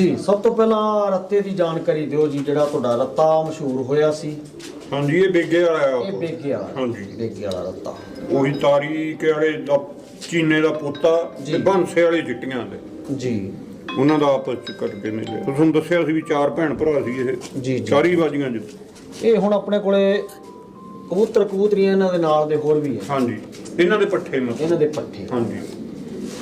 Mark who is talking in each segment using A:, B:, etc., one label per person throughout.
A: ਜੀ ਸਭ ਤੋਂ ਪਹਿਲਾਂ ਰੱਤੇ ਦੀ ਜਾਣਕਾਰੀ ਦਿਓ ਜੀ ਜਿਹੜਾ ਤੁਹਾਡਾ ਰੱਤਾ ਮਸ਼ਹੂਰ ਹੋਇਆ ਸੀ।
B: ਹਾਂਜੀ ਇਹ ਬੇਗੇ ਵਾਲਾ ਆ
A: ਇਹ ਬੇਗੇ ਵਾਲਾ
B: ਹਾਂਜੀ।
A: ਬੇਗੇ ਵਾਲਾ ਰੱਤਾ।
B: ਉਹੀ ਤਾਰੀ ਕੇ ਵਾਲੇ ਦਾ ਚੀਨੇ ਦਾ ਪੋਤਾ। ਤੇ ਬਾਂਸੇ ਵਾਲੇ ਚਿੱਟੀਆਂ ਦੇ।
A: ਜੀ।
B: ਉਹਨਾਂ ਦਾ ਆਪਸ ਚ ਕੱਟ ਕੇ ਮਿਲਿਆ। ਤੁਹਾਨੂੰ ਦੱਸਿਆ ਸੀ ਵੀ ਚਾਰ ਭੈਣ ਭਰਾ ਸੀ ਇਹ।
A: ਜੀ।
B: ਚਾਰੀ ਬਾਜੀਆਂ ਚ
A: ਇਹ ਹੁਣ ਆਪਣੇ ਕੋਲੇ ਕਬੂਤਰ ਕਬੂਤਰੀਆਂ ਇਹਨਾਂ ਦੇ ਨਾਲ ਦੇ ਹੋਰ ਵੀ ਹੈ
B: ਹਾਂਜੀ। ਇਹਨਾਂ ਦੇ ਪੱਠੇ ਮਤ
A: ਇਹਨਾਂ ਦੇ ਪੱਠੇ।
B: ਹਾਂਜੀ।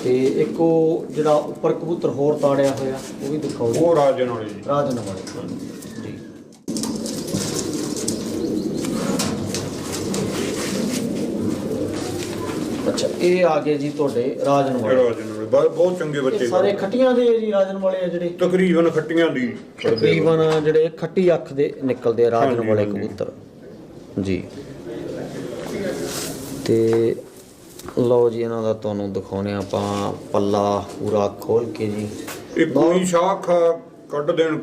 A: ਤੇ ਇੱਕ ਉਹ ਜਿਹੜਾ ਉੱਪਰ ਕਬੂਤਰ ਹੋਰ ਤਾੜਿਆ ਹੋਇਆ ਉਹ ਵੀ ਦਿਖਾਓ ਜੀ।
B: ਉਹ ਰਾਜਨ ਵਾਲੇ ਜੀ।
A: ਰਾਜਨ ਵਾਲੇ। ਜੀ। ਅੱਛਾ ਇਹ ਆ ਗਏ ਜੀ ਤੁਹਾਡੇ ਰਾਜਨ ਵਾਲੇ।
B: ਰਾਜਨ ਵਾਲੇ ਬਹੁਤ- ਬਹੁਤ ਚੰਗੇ ਬੱਚੇ
A: ਇਹ ਸਾਰੇ ਖੱਟੀਆਂ ਦੇ ਜੀ ਰਾਜਨ ਵਾਲੇ ਆ ਜਿਹੜੇ।
B: ਤਕਰੀਬਨ ਖੱਟੀਆਂ ਦੀ।
A: ਤਕਰੀਬਨ ਜਿਹੜੇ ਖੱਟੀ ਅੱਖ ਦੇ ਨਿਕਲਦੇ ਆ ਰਾਜਨ
B: ਹਾਂਜੀ,
A: ਵਾਲੇ
B: ਹਾਂਜੀ।
A: ਕਬੂਤਰ। ਜੀ। ਤੇ ਲਓ ਜੀ ਇਹਨਾਂ ਦਾ ਤੁਹਾਨੂੰ ਦਿਖਾਉਨੇ ਆਪਾਂ ਪੱਲਾ ਪੂਰਾ ਖੋਲ ਕੇ ਜੀ।
B: ਇਹ ਕੋਈ ਸ਼ਾਖ ਕੱਢ ਦੇਣ।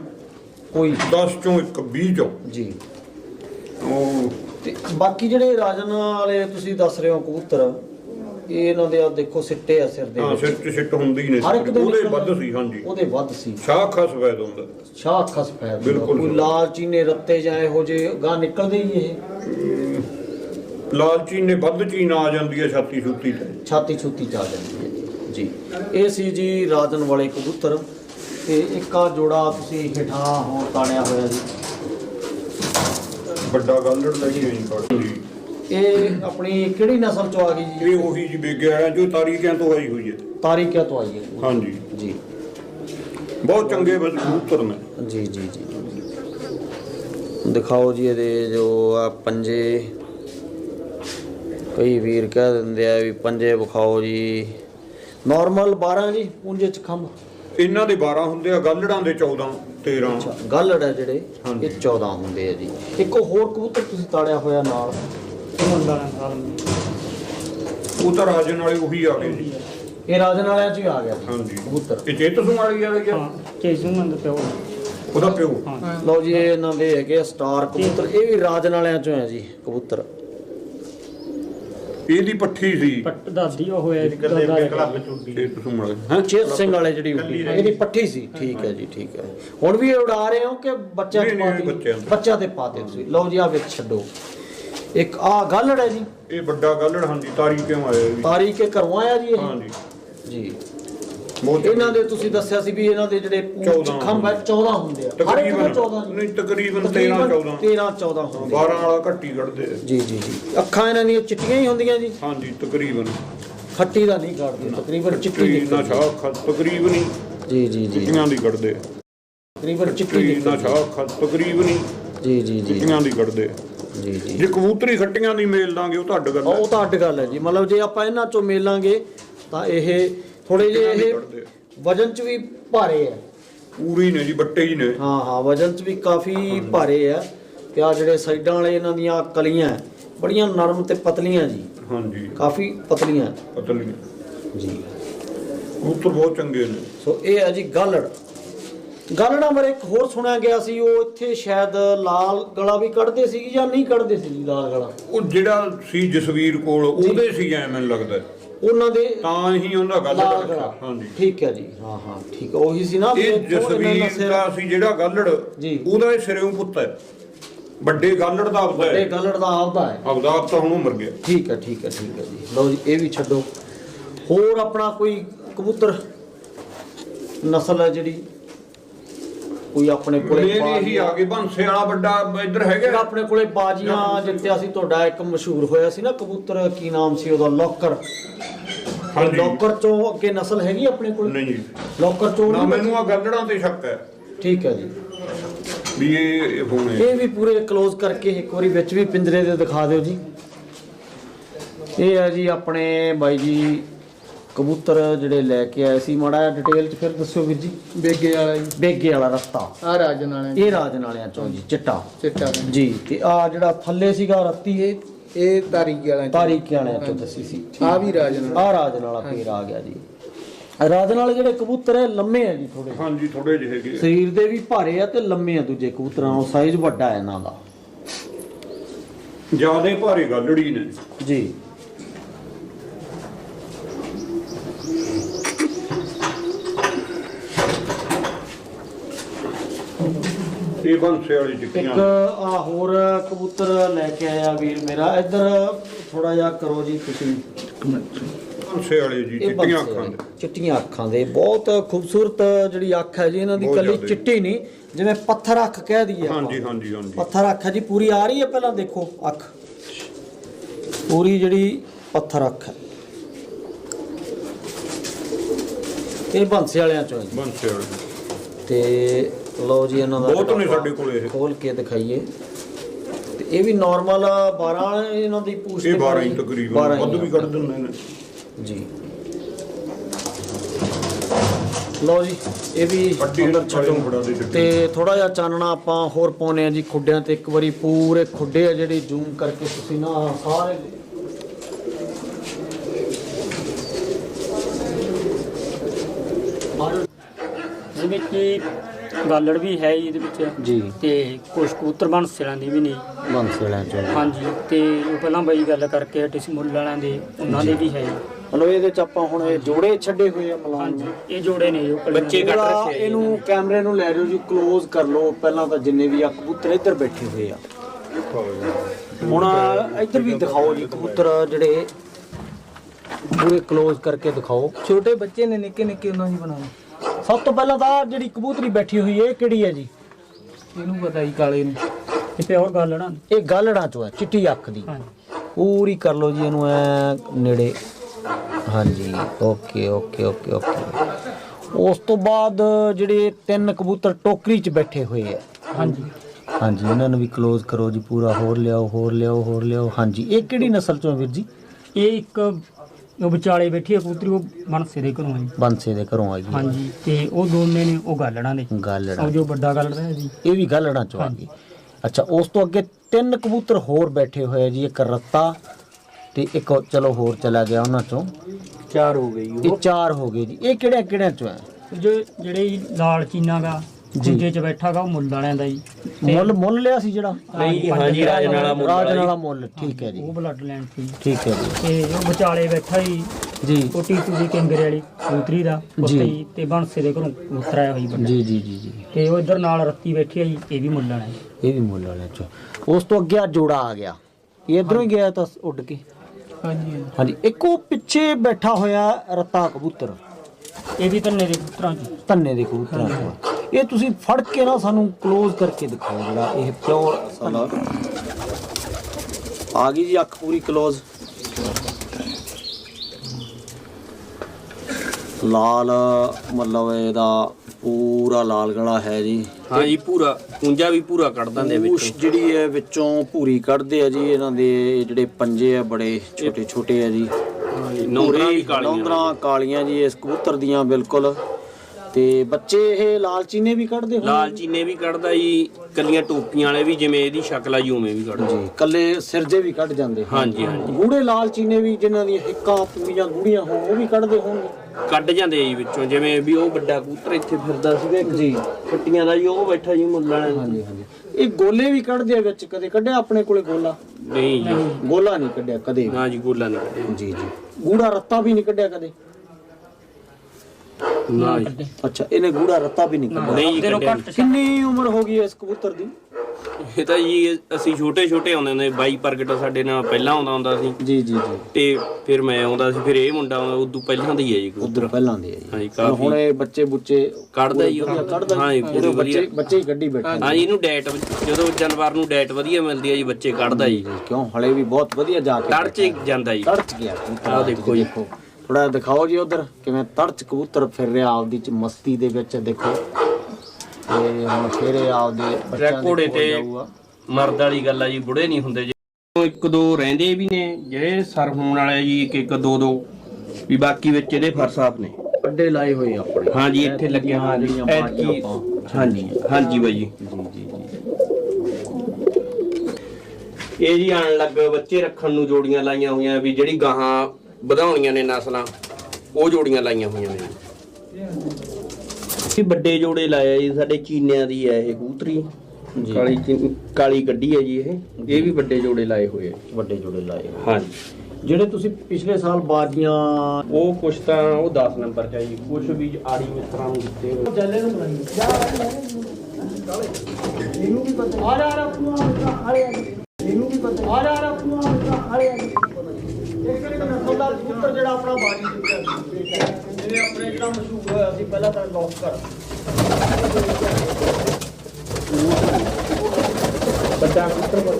A: ਕੋਈ
B: 10 ਚੋਂ ਇੱਕ 20 ਚੋਂ।
A: ਜੀ।
B: ਉਹ
A: ਤੇ ਬਾਕੀ ਜਿਹੜੇ ਰਾਜਨ ਵਾਲੇ ਤੁਸੀਂ ਦੱਸ ਰਹੇ ਹੋ ਕਬੂਤਰ ਇਹ ਇਹਨਾਂ ਦੇ ਆ ਦੇਖੋ ਸਿੱਟੇ ਆ ਸਿਰ ਦੇ
B: ਹਾਂ ਤੇ ਸਿੱਟ ਹੁੰਦੀ ਨੇ
A: ਹਰ ਇੱਕ ਦੇ
B: ਉਹਦੇ ਵੱਧ ਸੀ ਹਾਂਜੀ।
A: ਉਹਦੇ ਵੱਧ ਸੀ।
B: ਸ਼ਾਖ ਖਸ ਵੈਦ ਹੁੰਦਾ।
A: ਸ਼ਾਹ ਅੱਖਾਂ ਸਫੈਦ
B: ਬਿਲਕੁਲ।
A: ਕੋਈ ਲਾਲ ਚੀਨੇ ਰੱਤੇ ਜਾਂ ਇਹੋ ਜੇ ਗਾਂ ਨਿਕਲਦੇ ਹੀ ਇਹ।
B: ਲਾਲਚੀ ਨੇ ਵੱਧ ਚੀਨ ਆ ਜਾਂਦੀ ਹੈ ਛਾਤੀ ਛੁੱਤੀ ਤੇ।
A: ਛਾਤੀ ਛੁੱਤੀ ਚ ਆ ਜਾਂਦੀ ਹੈ ਜੀ। ਇਹ ਸੀ ਜੀ ਰਾਜਨ ਵਾਲੇ ਕਬੂਤਰ। ਤੇ ਇੱਕ ਆ ਜੋੜਾ ਤੁਸੀਂ ਹੇਠਾਂ ਹੋਰ ਤਾਣਿਆ ਹੋਇਆ ਜੀ।
B: ਵੱਡਾ ਗਾਲੜ ਲਈ ਹੋਈ ਪੜੀ
A: ਇਹ ਆਪਣੀ ਕਿਹੜੀ ਨਸਲ ਚੋਂ ਆ ਗਈ ਜੀ?
B: ਇਹ ਉਹੀ ਜੀ ਬੇਗੇ ਵਾਲਾ ਜੋ ਤਾਰੀਖਿਆਂ ਤੋਂ ਆਈ ਹੋਈ ਹੈ।
A: ਤਾਰੀਕਿਆ ਤੋਂ ਆਈ ਹੈ
B: ਹਾਂਜੀ।
A: ਜੀ।
B: ਬਹੁਤ ਚੰਗੇ ਬਸ ਕਬੂਤਰ ਨੇ।
A: ਜੀ ਜੀ ਜੀ। ਦਿਖਾਓ ਜੀ ਇਹਦੇ ਜੋ ਆ ਪੰਜੇ। ਕਈ ਵੀਰ ਕਹਿ ਦਿੰਦੇ ਆ ਵੀ ਪੰਜੇ ਵਿਖਾਓ ਜੀ। ਨਾਰਮਲ 12 ਜੀ ਪੁੰਜੇ ਚ ਖੰਭ।
B: ਇਹਨਾਂ ਦੇ 12 ਹੁੰਦੇ ਆ ਗਾਲੜਾਂ ਦੇ 14 13
A: ਗਾਲੜ ਹੈ ਜਿਹੜੇ
B: ਹਾਂਜੀ।
A: ਇਹ 14 ਹੁੰਦੇ ਆ ਜੀ। ਇੱਕ ਹੋਰ ਕਬੂਤਰ ਤੁਸੀਂ ਤਾੜਿਆ ਹੋਇਆ ਨਾਲ।
B: ਉਹ ਤਾਂ ਰਾਜਨ ਵਾਲੇ ਉਹੀ ਆ ਗਏ ਜੀ।
A: ਇਹ ਰਾਜਨ ਵਾਲਿਆਂ ਚ ਹੀ ਆ ਗਿਆ ਜੀ ਕਬੂਤਰ।
B: ਇਹ ਚੇਤਸੂ ਵਾਲੀ ਆ ਗਿਆ
C: ਹਾਂ ਕੇਸੂ ਮੰਦ ਪਿਓ।
B: ਉਹਦਾ ਪਿਓ।
A: ਲਓ ਜੀ ਇਹ ਇਹਨਾਂ ਦੇ ਹੈਗੇ ਆ ਸਟਾਰ ਕਬੂਤਰ। ਇਹ ਵੀ ਰਾਜਨ ਵਾਲਿਆਂ ਚੋਂ ਹੈ ਜੀ ਕਬੂਤਰ।
B: ਇਹਦੀ ਪੱਠੀ ਸੀ।
C: ਪੱਟ ਦਾਦੀ ਉਹ ਹੋਇਆ ਇੱਕ ਦਾਦਾ
B: ਚੇਤਸੂ ਵਾਲੇ। ਹੈ
A: ਚੇਤ ਸਿੰਘ ਵਾਲੇ ਜਿਹੜੀ ਉੱਡੀ ਇਹਦੀ ਪੱਠੀ ਸੀ। ਠੀਕ ਹੈ ਜੀ ਠੀਕ ਹੈ। ਹੁਣ ਵੀ ਇਹ ਉਡਾ ਰਹੇ ਹੋ ਕਿ ਬੱਚਿਆਂ ਤੇ
B: ਨਹੀਂ, ਨਹੀਂ,
A: ਪਾਤੇ
B: ਬੱਚਿਆਂ ਤੇ।
A: ਬੱਚਿਆਂ ਤੇ ਪਾਤੇ ਤੁਸੀਂ। ਲਓ ਜੀ ਆ ਵਿੱਚ ਛੱਡੋ। ਇੱਕ ਆ ਗਾਲੜ ਹੈ ਜੀ।
B: ਇਹ ਵੱਡਾ ਗਾਲੜ ਹਾਂਜੀ ਤਾਰੀ ਕਿਉਂ ਆਇਆ ਵੀ।
A: ਤਾਰੀ ਕੇ ਘਰੋਂ ਆਇਆ ਜੀ ਇਹ?
B: ਹਾਂਜੀ।
A: ਜੀ।
B: ਬਹੁਤ
A: ਇਹਨਾਂ ਦੇ ਤੁਸੀਂ ਦੱਸਿਆ ਸੀ ਵੀ ਇਹਨਾਂ ਦੇ ਜਿਹੜੇ ਪੂੰਛ
B: 14
A: ਖੰਭ ਹੈ 14 ਹੁੰਦੇ ਆ। ਹਰ ਇੱਕ ਦੇ
B: ਤਕਰੀਬਨ।
A: 14 ਜੀ
B: ਨਹੀਂ ਤਕਰੀਬਨ 13 14
A: 13 14 ਹੁੰਦੇ ਆ।
B: 12 ਵਾਲਾ ਘੱਟੀ ਕੱਢਦੇ ਆ।
A: ਜੀ ਜੀ ਜੀ। ਅੱਖਾਂ ਇਹਨਾਂ ਦੀਆਂ ਚਿੱਟੀਆਂ ਹੀ ਹੁੰਦੀਆਂ ਜੀ।
B: ਹਾਂਜੀ ਤਕਰੀਬਨ।
A: ਖੱਟੀ ਦਾ ਨਹੀਂ ਕੱਢਦੇ ਤਕਰੀਬਨ ਚਿੱਟੀ
B: ਚਿੱਟੀ ਨਾ
A: ਨਿਕਲਦੀ।
B: ਖਤ ਤਕਰੀਬਨ ਹੀ
A: ਜੀ ਜੀ ਜੀ।
B: ਚਿੱਟੀਆਂ ਦੀ ਕੱਢਦੇ ਆ।
A: ਤਕਰੀਬਨ ਚਿੱਟੀ
B: ਚਿੱਟੀ ਨਾ
A: ਨਿਕਲਦੀ।
B: ਖਤ ਤਕਰੀਬਨ ਹੀ
A: ਜੀ ਜੀ ਜੀ।
B: ਚਿੱਟੀਆਂ ਦੀ ਕੱਢਦੇ ਆ।
A: ਜੀ ਜੀ।
B: ਜੇ ਕਬੂਤਰੀ ਖੱਟੀਆਂ ਦੀ ਮੇਲ ਦਾਂਗੇ ਉਹ ਤੁਹਾਡੇ ਗੱਲ
A: ਉਹ ਤਾਂ ਅੱਡ ਗੱਲ ਹੈ ਜੀ। ਮਤਲਬ ਜੇ ਆਪਾਂ ਇਹਨਾਂ ਚੋਂ ਮੇਲਾਂਗੇ ਤਾਂ ਇਹ ਥੋੜੇ ਜਿਹੇ ਇਹ
B: ਆ।
A: ਵਜਨ ਚ ਵੀ ਭਾਰੇ ਆ।
B: ਪੂਰੀ ਨੇ ਜੀ ਬੱਟੇ ਹੀ ਨੇ।
A: ਹਾਂ ਹਾਂ ਵਜਨ ਚ ਵੀ ਕਾਫੀ ਭਾਰੇ ਆ ਤੇ ਆ ਜਿਹੜੇ ਸਾਈਡਾਂ ਵਾਲੇ ਇਹਨਾਂ ਦੀਆਂ ਕਲੀਆਂ ਬੜੀਆਂ ਨਰਮ ਤੇ ਪਤਲੀਆਂ ਜੀ।
B: ਹਾਂਜੀ।
A: ਕਾਫੀ ਪਤਲੀਆਂ।
B: ਪਤਲੀ
A: ਜੀ।
B: ਕਬੂਤਰ ਬਹੁਤ ਚੰਗੇ ਨੇ।
A: ਸੋ ਇਹ ਹੈ ਜੀ ਗਾਲੜ। ਗਾਲੜਾਂ ਬਾਰੇ ਇੱਕ ਹੋਰ ਸੁਣਿਆ ਗਿਆ ਸੀ ਉਹ ਇੱਥੇ ਸ਼ਾਇਦ ਲਾਲ ਗਲਾ ਵੀ ਕੱਢਦੇ ਸੀ ਜਾਂ ਨਹੀਂ ਕੱਢਦੇ ਸੀ ਜੀ ਲਾਲ ਗਲਾ?
B: ਉਹ ਜਿਹੜਾ ਸੀ ਜਸਵੀਰ ਕੋਲ ਉਹਦੇ ਸੀ ਐ ਮੈਨੂੰ ਲੱਗਦਾ।
A: ਉਹਨਾਂ ਦੇ
B: ਤਾਂ ਹੀ ਉਹਦਾ ਗੱਲ ਰੱਖਿਆ
A: ਗਲਾ
B: ਹਾਂਜੀ।
A: ਠੀਕ ਹੈ ਜੀ। ਹਾਂ ਹਾਂ ਠੀਕ ਹੈ। ਉਹੀ ਸੀ ਨਾ ਵੀ
B: ਇਹ
A: ਇੱਥੋਂ ਇਹਨਾਂ ਦਾ
B: ਜਸਵੀਰ
A: ਸਿਰ-
B: ਦਾ ਸੀ ਜਿਹੜਾ ਗਾਲੜ।
A: ਜੀ।
B: ਉਹਦਾ ਇਹ ਸਿਰੋਂ ਪੁੱਤ ਹੈ। ਵੱਡੇ ਗਾਲੜ ਦਾ ਆਪਦਾ
A: ਵੱਡੇ
B: ਹੈ।
A: ਗਾਲੜ ਦਾ ਆਪਦਾ ਹੈ।
B: ਆਪਦਾ ਆਪ ਤਾਂ ਹੁਣ ਉਹ ਮਰ ਗਿਆ।
A: ਠੀਕ ਹੈ ਠੀਕ ਹੈ ਠੀਕ ਹੈ ਜੀ। ਲਓ ਜੀ ਇਹ ਵੀ ਛੱਡੋ। ਹੋਰ ਆਪਣਾ ਕੋਈ ਕਬੂਤਰ? ਨਸਲ ਹੈ ਜਿਹੜੀ। ਕੋਈ ਆਪਣੇ ਕੋਲੇ
B: ਮੇਰੇ ਹੀ
A: ਬਾਜ਼ੀਆਂ-
B: ਆ ਗਏ ਬੰਸੇ ਵਾਲਾ ਵੱਡਾ ਇੱਧਰ ਹੈਗਾ।
A: ਆਪਣੇ ਕੋਲੇ ਬਾਜੀਆਂ ਜਿੱਤਿਆ ਸੀ ਤੁਹਾਡਾ ਇੱਕ ਮਸ਼ਹੂਰ ਹੋਇਆ ਸੀ ਨਾ ਕਬੂਤਰ ਕੀ ਨਾਮ ਸੀ ਉਹਦਾ? ਲੋਕਰ।
B: ਹਾਂਜੀ।
A: ਲੋਕਰ ਚੋਂ ਅੱਗੇ ਨਸਲ ਹੈਗੀ ਆਪਣੇ ਕੋਲ?
B: ਨਹੀਂ ਜੀ।
A: ਲੋਕਰ ਚੋਂ
B: ਨਾ ਮੈਨੂੰ ਆ ਗਾਲੜਾਂ ਤੇ ਸ਼ੱਕ ਹੈ।
A: ਠੀਕ ਹੈ ਜੀ।
B: ਵੀ ਇਹ ਹੋਣੇ
A: ਇਹ ਵੀ ਪੂਰੇ ক্লোਜ਼ ਕਰਕੇ ਇੱਕ ਵਾਰੀ ਵਿੱਚ ਵੀ ਪਿੰਜਰੇ ਦੇ ਦਿਖਾ ਦਿਓ ਜੀ। ਇਹ ਹੈ ਜੀ ਆਪਣੇ ਬਾਈ ਜੀ ਕਬੂਤਰ ਜਿਹੜੇ ਲੈ ਕੇ ਆਏ ਸੀ ਮਾੜਾ ਡਿਟੇਲ ਚ ਫਿਰ ਦੱਸਿਓ ਵੀਰ ਜੀ।
D: ਬੇਗੇ ਵਾਲਾ ਜੀ।
A: ਬੇਗੇ ਵਾਲਾ ਰਸਤਾ।
D: ਆ ਰਾਜਨ ਵਾਲਾ ਜੀ
A: ਇਹ ਰਾਜਨ ਵਾਲਿਆਂ ਚੋਂ ਜੀ ਚਿੱਟਾ।
D: ਚਿੱਟਾ
A: ਜੀ ਤੇ ਆ ਜਿਹੜਾ ਥੱਲੇ ਸੀਗਾ ਰੱਤੀ ਇਹ
D: ਇਹ ਤਾਰੀਕੀ ਵਾਲਾ ਜੀ
A: ਤਾਰੀਕੀ ਵਾਲਿਆਂ ਚੋਂ ਦੱਸੀ ਸੀ।
D: ਆ ਵੀ ਰਾਜਨ ਵਾਲਾ।
A: ਆ ਰਾਜਨ ਵਾਲਾ ਫੇਰ ਆ ਗਿਆ ਜੀ। ਰਾਜਨ ਵਾਲੇ ਜਿਹੜੇ ਕਬੂਤਰ ਹੈ ਲੰਮੇ ਆ ਜੀ ਥੋੜੇ
B: ਹਾਂਜੀ ਥੋੜੇ ਜਿਹੇ ਹੈਗੇ
A: ਸਰੀਰ ਦੇ ਵੀ ਭਾਰੇ ਆ ਤੇ ਲੰਮੇ ਆ ਦੂਜੇ ਕਬੂਤਰਾਂ ਨਾਲੋਂ। ਸਾਈਜ਼ ਵੱਡਾ ਹੈ ਇਹਨਾਂ ਦਾ।
B: ਜਿਆਦੇ ਭਾਰੇ ਗਾਲੜੀ ਨੇ।
A: ਜੀ।
B: ਬੰਸੇ ਵਾਲੀ
A: ਇੱਕ
B: ਚਿੱਟੀਆਂ
A: ਆ ਹੋਰ ਕਬੂਤਰ ਲੈ ਕੇ ਆਇਆ ਵੀਰ ਮੇਰਾ। ਇੱਧਰ ਥੋੜਾ ਜਿਹਾ ਕਰੋ ਜੀ ਤੁਸੀਂ।
B: ਬੰਸੇ ਵਾਲੀ ਜੀ
A: ਇਹ
B: ਚਿੱਟੀਆਂ
A: ਬੰਸੇ
B: ਅੱਖਾਂ ਦੇ।
A: ਚਿੱਟੀਆਂ ਅੱਖਾਂ ਦੇ। ਬਹੁਤ ਖੂਬਸੂਰਤ ਜਿਹੜੀ ਅੱਖ ਹੈ ਜੀ ਇਹਨਾਂ ਦੀ
B: ਬਹੁਤ
A: ਕੱਲੀ
B: ਜ਼ਿਆਦਾ।
A: ਚਿੱਟੀ ਨਹੀਂ ਜਿਵੇਂ ਪੱਥਰ ਅੱਖ ਕਹਿ ਦਈਏ ਆਪਾਂ।
B: ਹਾਂਜੀ ਹਾਂਜੀ ਹਾਂਜੀ।
A: ਪੱਥਰ ਅੱਖ ਹੈ ਜੀ ਪੂਰੀ ਆ ਰਹੀ ਹੈ ਪਹਿਲਾਂ ਦੇਖੋ ਅੱਖ। ਪੂਰੀ ਜਿਹੜੀ ਪੱਥਰ ਅੱਖ ਹੈ। ਇਹ ਬੰਸੇ ਵਾਲਿਆਂ ਚੋਂ ਹੈ ਜੀ।
B: ਬੰਸੇ ਵਾਲੀ
A: ਤੇ ਲਓ ਜੀ ਇਹਨਾਂ ਦਾ
B: ਬਹੁਤ ਨੇ ਸਾਡੇ ਕੋਲ ਇਹ।
A: ਖੋਲ ਕੇ ਦਿਖਾਈਏ। ਤੇ ਇਹ ਵੀ ਨਾਰਮਲ 12 ਇਹਨਾਂ ਦੀ ਪੂਛ
B: ਇਹ
A: ਤੇ
B: 12
A: ਬਣੀ।
B: ਇੰਚ ਤਕਰੀਬਨ
A: 12
B: ਵੱਧ ਵੀ। ਕੱਢ ਦਿੰਦੇ ਨੇ।
A: ਜੀ। ਲਓ ਜੀ ਇਹ ਵੀ ਅੰਦਰ
B: ਛੱਡੋਂ।
A: ਤੇ ਥੋੜਾ ਜਿਹਾ ਚਾਨਣਾ ਆਪਾਂ ਹੋਰ ਪਾਉਨੇ ਆ ਜੀ ਖੁੱਡਿਆਂ ਤੇ। ਇੱਕ ਵਾਰੀ ਪੂਰੇ ਖੁੱਡੇ ਆ ਜਿਹੜੇ ਜ਼ੂਮ ਕਰਕੇ ਤੁਸੀਂ ਨਾ ਸਾਰੇ
C: ਜਿਵੇਂ ਕਿ ਗਾਲੜ ਵੀ ਹੈ ਇਹਦੇ ਵਿੱਚ।
A: ਜੀ।
C: ਤੇ ਕੁਝ ਕਬੂਤਰ ਬੰਸਿਲਾਂ ਦੀ ਵੀ ਨੇ।
A: ਬੰਸ ਵਾਲਿਆਂ
C: ਹਾਂਜੀ ਤੇ ਉਹ ਪਹਿਲਾਂ ਬਾਈ ਗੱਲ ਕਰਕੇ ਹਟੇ ਮੁੱਲ ਵਾਲਿਆਂ ਦੇ ਉਹਨਾਂ ਦੇ ਵੀ ਹੈ।
A: ਮਤਲਬ ਇਹਦੇ ਚ ਆਪਾਂ ਹੁਣ ਇਹ ਜੋੜੇ ਛੱਡੇ ਹੋਏ ਆ ਮਲਾਨ
C: ਹਾਂਜੀ ਇਹ ਜੋੜੇ ਨੇ ਉਹ
A: ਬੱਚੇ ਕੱਟ ਇਹਦਾ- ਰੱਖੇ ਇਹਨੂੰ ਕੈਮਰੇ ਨੂੰ ਲੈ ਜਾਓ ਜੀ ক্লোਜ਼ ਕਰ ਲਓ। ਪਹਿਲਾਂ ਤਾਂ ਜਿੰਨੇ ਵੀ ਆ ਕਬੂਤਰ ਇੱਧਰ ਬੈਠੇ ਹੋਏ ਆ। ਹੁਣ ਇੱਧਰ ਵੀ ਦਿਖਾਓ ਜੀ ਕਬੂਤਰ ਜਿਹੜੇ ਪੂਰੇ ক্লোਜ਼ ਕਰਕੇ ਦਿਖਾਓ।
D: ਛੋਟੇ ਬੱਚੇ ਨੇ ਨਿੱਕੇ ਨਿੱਕੇ ਉਹਨਾਂ ਹੀ ਬਣਾਉਣੇ
A: ਸਭ ਤੋਂ ਪਹਿਲਾਂ ਤਾਂ ਜਿਹੜੀ ਕਬੂਤਰੀ ਬੈਠੀ ਹੋਈ ਹੈ ਇਹ ਕਿਹੜੀ ਹੈ ਜੀ?
D: ਇਹਨੂੰ ਪਤਾ ਹੀ ਕਾਲੇ ਨੂੰ।
C: ਇਹ ਪਿਓਰ ਗਾਲੜਾਂ
A: ਇਹ ਗਾਲੜਾਂ ਚੋਂ ਹੈ ਚਿੱਟੀ ਅੱਖ ਦੀ। ਪੂਰੀ ਕਰ ਲਓ ਜੀ ਇਹਨੂੰ ਐ ਨੇੜੇ। ਹਾਂਜੀ ਓਕੇ ਓਕੇ ਓਕੇ ਓਕੇ। ਉਸ ਤੋਂ ਬਾਅਦ ਜਿਹੜੇ ਤਿੰਨ ਕਬੂਤਰ ਟੋਕਰੀ 'ਚ ਬੈਠੇ ਹੋਏ ਆ
C: ਹਾਂਜੀ।
A: ਹਾਂਜੀ ਇਹਨਾਂ ਨੂੰ ਵੀ ক্লোਜ਼ ਕਰੋ ਜੀ ਪੂਰਾ ਹੋਰ ਲਿਆਓ ਹੋਰ ਲਿਆਓ ਹੋਰ ਲਿਆਓ। ਹਾਂਜੀ ਇਹ ਕਿਹੜੀ ਨਸਲ ਚੋਂ ਹੈ ਵੀਰ ਜੀ?
C: ਇਹ ਇੱਕ ਉਹ ਵਿਚਾਲੇ ਬੈਠੀ ਹੈ ਕਬੂਤਰੀ ਉਹ ਬੰਸੇ ਦੇ ਘਰੋਂ ਆਈ।
A: ਬੰਸੇ ਦੇ ਘਰੋਂ ਆਈ। ਹੈ
C: ਹਾਂਜੀ ਤੇ ਉਹ ਦੋਨੇ ਨੇ ਉਹ ਗਾਲੜਾਂ ਦੇ।
A: ਗਾਲੜਾ
C: ਉਹ ਜੋ ਵੱਡਾ ਗਾਲੜ ਹੈ ਜੀ
A: ਇਹ ਵੀ ਗਾਲੜਾਂ ਚੋਂ ਆ ਗਈ। ਅੱਛਾ ਉਸ ਤੋਂ ਅੱਗੇ ਤਿੰਨ ਕਬੂਤਰ ਹੋਰ ਬੈਠੇ ਹੋਏ ਆ ਜੀ ਇੱਕ ਰੱਤਾ ਤੇ ਇੱਕ ਚਲੋ ਹੋਰ ਚਲਾ ਗਿਆ ਉਹਨਾਂ ਚੋਂ।
D: ਚਾਰ ਹੋ ਗਈ
A: ਇਹ ਚਾਰ ਹੋ ਗਏ ਜੀ। ਇਹ ਕਿਹੜੇ ਕਿਹੜਿਆਂ ਚੋਂ ਹੈ
C: ਜੋ ਜਿਹੜੇ ਜੀ ਲਾਲ ਚੀਨਾ ਗਾ ਦੂਜੇ ਚ ਬੈਠਾਗਾ ਉਹ ਮੁੱਲ ਵਾਲਿਆਂ ਦਾ ਜੀ।
A: ਮੁੱਲ ਮੁੱਲ ਲਿਆ ਸੀ ਜਿਹੜਾ?
C: ਨਹੀਂ ਹਾਂਜੀ ਰਾਜ
A: ਰਾਜ ਵਾਲਾ ਮੁੱਲ ਠੀਕ ਹੈ ਜੀ।
C: ਉਹ ਬਲੱਡ ਲੈਣ ਸੀ।
A: ਠੀਕ ਹੈ ਜੀ।
C: ਤੇ ਉਹ ਵਿਚਾਲੇ ਬੈਠਾ ਜੀ।
A: ਜੀ।
C: ਉਹ ਟੀਟੂ ਦੀ ਕਿੰਗਰੇ ਵਾਲੀ ਕਬੂਤਰੀ ਦਾ
A: ਜੀ।
C: ਤੇ ਬੰਸੇ ਦੇ ਘਰੋਂ ਕਬੂਤਰ ਆਇਆ ਹੋਈ ਵੱਡਾ
A: ਜੀ ਜੀ ਜੀ ਜੀ।
C: ਤੇ ਉਹ ਇੱਧਰ ਨਾਲ ਰੱਤੀ ਬੈਠੀ ਆ ਜੀ ਇਹ ਵੀ ਮੁੱਲ ਵਾਲਾ ਜੀ।
A: ਇਹ ਵੀ ਮੁੱਲ ਵਾਲਿਆਂ ਚੋਂ। ਉਸ ਤੋਂ ਅੱਗੇ ਆ ਜੋੜਾ ਆ ਗਿਆ। ਇਹ ਇਧਰੋਂ ਹੀ ਗਿਆ ਤਾਂ ਉੱਡ ਕੇ?
D: ਹਾਂਜੀ
A: ਹਾਂਜੀ। ਇੱਕ ਉਹ ਪਿੱਛੇ ਬੈਠਾ ਹੋਇਆ ਰੱਤਾ ਕਬੂਤਰ।
C: ਇਹ ਵੀ ਧੰਨੇ ਦੇ ਕਬੂਤਰਾਂ ਚ।
A: ਧੰਨੇ ਦੇ ਕਬੂਤਰਾਂ ਤੋਂ ਇਹ ਤੁਸੀਂ ਫੜ ਕੇ ਨਾ ਸਾਨੂੰ ক্লোਜ਼ ਕਰਕੇ ਦਿਖਾਓ ਜਿਹੜਾ ਇਹ ਪਿਓਰ ਆ ਗਈ ਜੀ ਅੱਖ ਪੂਰੀ ক্লোਜ਼ ਲਾਲ ਮਤਲਬ ਇਹਦਾ ਪੂਰਾ ਲਾਲ ਗਲਾ ਹੈ ਜੀ।
E: ਹਾਂ ਜੀ ਪੂਰਾ ਪੁੰਜਾ ਵੀ ਪੂਰਾ ਕੱਢ ਦਿੰਦੇ ਵਿੱਚ।
A: ਪੂਛ ਜਿਹੜੀ ਹੈ ਵਿੱਚੋਂ ਪੂਰੀ ਕੱਢਦੇ ਆ ਜੀ ਇਹਨਾਂ ਦੇ ਜਿਹੜੇ ਪੰਜੇ ਆ ਬੜੇ ਛੋਟੇ ਛੋਟੇ ਆ ਜੀ।
E: ਨੌਂਦਰਾਂ ਕਾਲੀਆਂ
A: ਨੌਂਦਰਾਂ ਕਾਲੀਆਂ ਜੀ ਇਸ ਕਬੂਤਰ ਦੀਆਂ ਬਿਲਕੁਲ। ਤੇ ਬੱਚੇ ਇਹ ਲਾਲ ਚੀਨੇ ਵੀ ਕੱਢਦੇ ਹੋਣ
E: ਲਾਲ ਚੀਨੇ ਵੀ ਕੱਢਦਾ ਜੀ ਕੱਲੀਆਂ ਟੋਪੀਆਂ ਵਾਲੇ ਵੀ ਜਿਵੇਂ ਇਹਦੀ ਸ਼ਕਲ ਆ ਜੀ ਉਵੇਂ ਵੀ ਕੱਢਦਾ।
A: ਜੀ ਕੱਲੇ ਸਿਰਜੇ ਵੀ ਕੱਢ ਜਾਂਦੇ।
E: ਹਾਂਜੀ ਹਾਂਜੀ।
A: ਗੂੜੇ ਲਾਲ ਚੀਨੇ ਵੀ ਜਿਨ੍ਹਾਂ ਦੀਆਂ ਹਿੱਕਾਂ ਪੂਰੀਆਂ ਗੂੜੀਆਂ ਹੋਣ ਉਹ ਵੀ ਕੱਢਦੇ ਹੋਣਗੇ।
E: ਕੱਢ ਜਾਂਦੇ ਜੀ ਵਿੱਚੋਂ ਜਿਵੇਂ ਵੀ ਉਹ ਵੱਡਾ ਕਬੂਤਰ ਇੱਥੇ ਫਿਰਦਾ ਸੀਗਾ
A: ਜੀ।
E: ਕੱਟੀਆਂ ਦਾ ਜੀ ਉਹ ਬੈਠਾ ਜੀ ਮੁੱਲ ਵਾਲਾ
A: ਹਾਂਜੀ ਹਾਂਜੀ। ਇਹ ਗੋਲੇ ਵੀ ਕੱਢਦੇ ਆ ਵਿੱਚ ਕਦੇ ਕੱਢਿਆ ਆਪਣੇ ਕੋਲੇ ਗੋਲਾ?
E: ਨਹੀਂ ਜੀ।
A: ਗੋਲਾ ਨਹੀਂ ਕੱਢਿਆ ਕਦੇ।
E: ਨਾ ਜੀ ਗੋਲਾ ਨਹੀਂ ਕੱਢਿਆ।
A: ਜੀ ਜੀ। ਗੂੜਾ ਰੱਤਾ ਵੀ ਨਹੀਂ ਕੱਢਿਆ ਕਦੇ?
E: ਨਾ ਜੀ।
A: ਅੱਛਾ ਇਹਨੇ ਗੂੜਾ ਰੱਤਾ ਵੀ ਨਹੀਂ ਕੱਢਿਆ।
E: ਨਹੀਂ
C: ਤੇਰੋਂ ਘੱਟ
A: ਕਿੰਨੀ ਉਮਰ ਹੋ ਗਈ ਹੈ ਇਸ ਕਬੂਤਰ ਦੀ?
E: ਇਹ ਤਾਂ ਜੀ ਅਸੀਂ ਛੋਟੇ ਛੋਟੇ ਆਉਂਦੇ ਹੁੰਦੇ ਬਾਈ ਪ੍ਰਗਟ ਸਾਡੇ ਨਾਲ ਪਹਿਲਾਂ ਆਉਂਦਾ ਹੁੰਦਾ ਸੀ।
A: ਜੀ ਜੀ ਜੀ।
E: ਤੇ ਫਿਰ ਮੈਂ ਆਉਂਦਾ ਸੀ ਫਿਰ ਇਹ ਮੁੰਡਾ ਆਉਂਦਾ ਉਦੋਂ ਪਹਿਲਾਂ ਦਾ ਹੀ ਹੈ ਜੀ
A: ਉਧਰ ਪਹਿਲਾਂ ਦੇ ਆ ਜੀ।
E: ਹਾਂਜੀ
A: ਹੁਣ ਇਹ ਬੱਚੇ ਬੁੱਚੇ
E: ਕੱਢਦਾ ਜੀ ਉਹ।
A: ਕੱਢਦਾ
E: ਹਾਂ ਜੀ,
A: ਪੂਰੇ ਬੱਚੇ
E: ਵਧੀਆ।
A: ਬੱਚੇ ਹੀ ਕੱਢੀ ਬੈਠੇ
E: ਹਾਂ ਜੀ ਇਹਨੂੰ ਡੈਟ ਜਦੋਂ ਜਾਨਵਰ ਨੂੰ ਡੈਟ ਵਧੀਆ ਮਿਲਦੀ ਹੈ ਜੀ ਬੱਚੇ ਕੱਢਦਾ ਜੀ
A: ਕਿਉਂ? ਹਲੇ ਵੀ ਬਹੁਤ ਵਧੀਆ ਜਾ ਕੇ
E: ਤੜ ਚ ਜਾਂਦਾ ਜੀ।
A: ਤੜਚ ਗਿਆ
E: ਆਹ ਦੇਖੋ ਜੀ।
A: ਥੋੜਾ ਦਿਖਾਓ ਜੀ ਉਧਰ ਕਿਵੇਂ ਤੜਚ ਕਬੂਤਰ ਫਿਰ ਰਿਹਾ ਆਪਦੀ ਚ ਮਸਤੀ ਦੇ ਵਿੱਚ ਦੇਖੋ। ਤੇ ਹੁਣ ਫਿਰ ਇਹ ਆਪਦੇ ਬੱਚਿਆਂ ਦੇ ਕੋਲ ਜਾਊਗਾ।
E: ਮਰਦ ਵਾਲੀ ਗੱਲ ਆ ਜੀ ਬੁੜੇ ਨਹੀਂ ਹੁੰਦੇ ਜੀ। ਇੱਕ ਦੋ ਰਹਿੰਦੇ ਵੀ ਨੇ ਜਿਹੜੇ ਸਰ ਹੋਣ ਵਾਲੇ ਜੀ ਇੱਕ ਇੱਕ ਦੋ ਦੋ। ਵੀ ਬਾਕੀ ਵਿੱਚ ਇਹਦੇ ਫਰਸਾਫ ਨੇ।
A: ਅੱਡੇ ਲਾਏ ਹੋਏ ਆ ਆਪਣੇ।
E: ਹਾਂ ਜੀ ਇੱਥੇ ਲੱਗਿਆ ਹਾਂ ਜੀ। ਐਤਕੀ ਹਾਂਜੀ ਹਾਂਜੀ ਬਾਈ ਜੀ।
A: ਜੀ ਜੀ ਜੀ।
E: ਇਹ ਜੀ ਆਣ ਲੱਗ ਬੱਚੇ ਰੱਖਣ ਨੂੰ ਜੋੜੀਆਂ ਲਾਈਆਂ ਹੋਈਆਂ ਵੀ ਜਿਹੜੀ ਗਾਹਾਂ ਵਧਾਉਣੀਆਂ ਨੇ ਨਸਲਾਂ। ਉਹ ਜੋੜੀਆਂ ਲਾਈਆਂ ਹੋਈਆਂ ਨੇ। ਇਹ ਵੱਡੇ ਜੋੜੇ ਲਾਇਆ ਜੀ ਸਾਡੇ ਚੀਨਿਆਂ ਦੀ ਹੈ ਇਹ ਕਬੂਤਰੀ। ਕਾਲੀ ਕਾਲੀ ਗੱਡੀ ਹੈ ਜੀ ਇਹ। ਇਹ ਵੀ ਵੱਡੇ ਜੋੜੇ ਲਾਏ ਹੋਏ ਆ।
A: ਵੱਡੇ ਜੋੜੇ ਲਾਏ ਹੋਏ
E: ਹਾਂਜੀ।
A: ਜਿਹੜੇ ਤੁਸੀਂ ਪਿਛਲੇ ਸਾਲ ਬਾਜੀਆਂ
E: ਉਹ ਕੁਛ ਤਾਂ ਉਹ 10 ਨੰਬਰ ਚ ਆ ਜੀ। ਕੁਛ ਵੀ ਆੜੀ ਮਿੱਤਰਾਂ ਨੂੰ ਦਿੱਤੇ ਹੋਏ।
A: ਜੱਲੇ ਨੂੰ ਬਣਾਈ ਇਹਨੂੰ ਵੀ ਪਤਾ ਆ ਜਾ ਆ ਪੂਆ ਆਲੇ ਇਹਨੂੰ ਵੀ ਪਤਾ ਆ ਜਾ ਆ ਪੂਆ ਦਾ ਆਪਣਾ ਬਾਜੀ ਦਿੱਤਾ ਜਿਹਨੇ ਆਪਣੇ ਜਿਹੜਾ ਮਸ਼ਹੂਰ ਹੋਇਆ ਸੀ ਪਹਿਲਾਂ ਤਾਂ ਲੋਕ ਕਰ। ਬੱਚਾ ਪੁੱਤਰ ਬਣ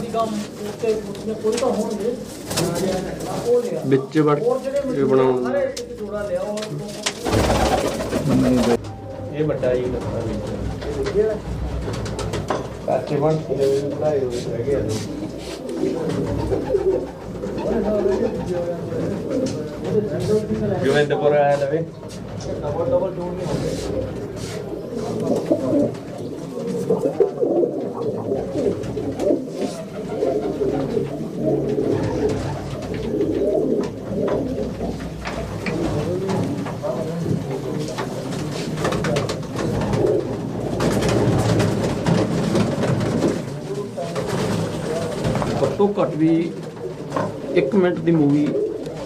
A: ਦੀ ਕੰਮ ਉੱਤੇ ਕੁਝ ਕੋਈ ਤਾਂ ਹੋਣਗੇ। ਉਹ ਲਿਆ।
E: ਵਿੱਚ ਵੜ
A: ਹੋਰ ਜਿਹੜੇ
E: ਕੇ ਬਣਾਉਣ
A: ਸਾਰੇ ਇੱਕ ਜੋੜਾ ਲਿਆ ਔਰ
E: ਇਹ ਵੱਡਾ ਜੀ ਲੱਤਾਂ ਵਿੱਚ ਕਾਚੇ ਬਣ ਕੇ ਬਣਾਏ ਹੋਏ ਹੈਗੇ ਆ। ਗੋਬਿੰਦਪੁਰ ਆਇਆ ਲਵੇ
A: ਡਬਲ ਡਬਲ ਜੋੜ ਨਹੀਂ
E: ਘੱਟੋ ਘੱਟ ਵੀ 1 ਮਿੰਟ ਦੀ ਮੂਵੀ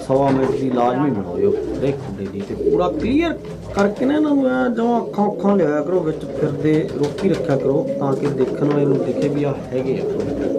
E: ਸਵਾ ਮਿੰਟ ਦੀ ਲਾਜ਼ਮੀ ਬਣਾਓ। ਹਰੇਕ ਦੀ ਤੇ ਪੂਰਾ ਕਲੀਅਰ ਕਰਕੇ ਨਾ ਇਹਨਾਂ ਨੂੰ ਐਂ ਅੱਖਾਂ ਅੱਖਾਂ ਲਿਆਇਆ ਕਰੋ, ਵਿੱਚ ਫਿਰਦੇ ਰੋਕੀ ਰੱਖਿਆ ਕਰੋ, ਤਾਂ ਕਿ ਦੇਖਣ ਵਾਲੇ ਨੂੰ ਦਿਖੇ ਵੀ ਆ ਹੈਗੇ
A: ਆ।